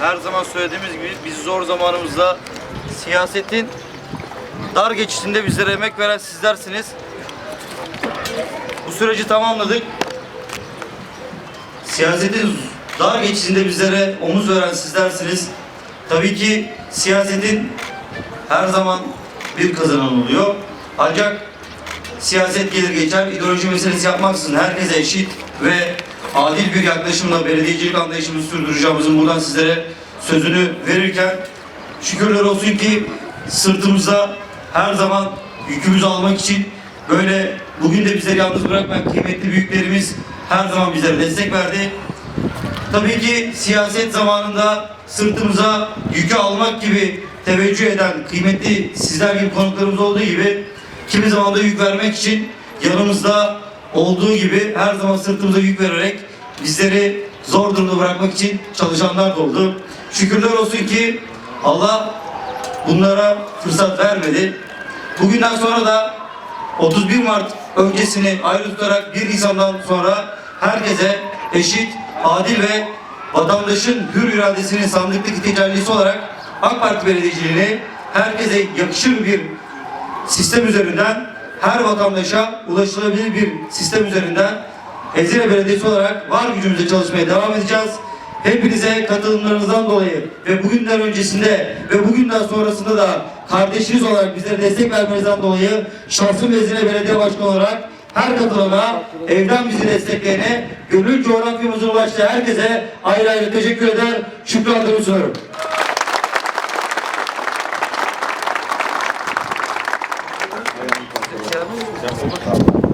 her zaman söylediğimiz gibi biz zor zamanımızda siyasetin dar geçişinde bizlere emek veren sizlersiniz. Bu süreci tamamladık. Siyasetin dar geçişinde bizlere omuz veren sizlersiniz. Tabii ki siyasetin her zaman bir kazanan oluyor. Ancak siyaset gelir geçer, ideoloji meselesi yapmaksızın herkese eşit ve adil bir yaklaşımla belediyecilik anlayışımızı sürdüreceğimizin buradan sizlere sözünü verirken şükürler olsun ki sırtımızda her zaman yükümüzü almak için böyle bugün de bizleri yalnız bırakmayan kıymetli büyüklerimiz her zaman bizlere destek verdi. Tabii ki siyaset zamanında sırtımıza yükü almak gibi teveccüh eden kıymetli sizler gibi konuklarımız olduğu gibi kimi zaman da yük vermek için yanımızda olduğu gibi her zaman sırtımıza yük vererek bizleri zor durumda bırakmak için çalışanlar da oldu. Şükürler olsun ki Allah bunlara fırsat vermedi. Bugünden sonra da 31 Mart öncesini ayrı tutarak 1 Nisan'dan sonra herkese eşit, adil ve vatandaşın hür iradesinin sandıktaki tecellisi olarak AK Parti belediyeciliğini herkese yakışır bir sistem üzerinden her vatandaşa ulaşılabilir bir sistem üzerinden Ezine Belediyesi olarak var gücümüzle çalışmaya devam edeceğiz. Hepinize katılımlarınızdan dolayı ve bugünden öncesinde ve bugünden sonrasında da kardeşiniz olarak bizlere destek vermenizden dolayı şahsım Ezine Belediye Başkanı olarak her katılana, evden bizi destekleyene, gönül coğrafyamıza ulaştığı herkese ayrı ayrı teşekkür eder, şükranlarımı sunuyorum. Дякую.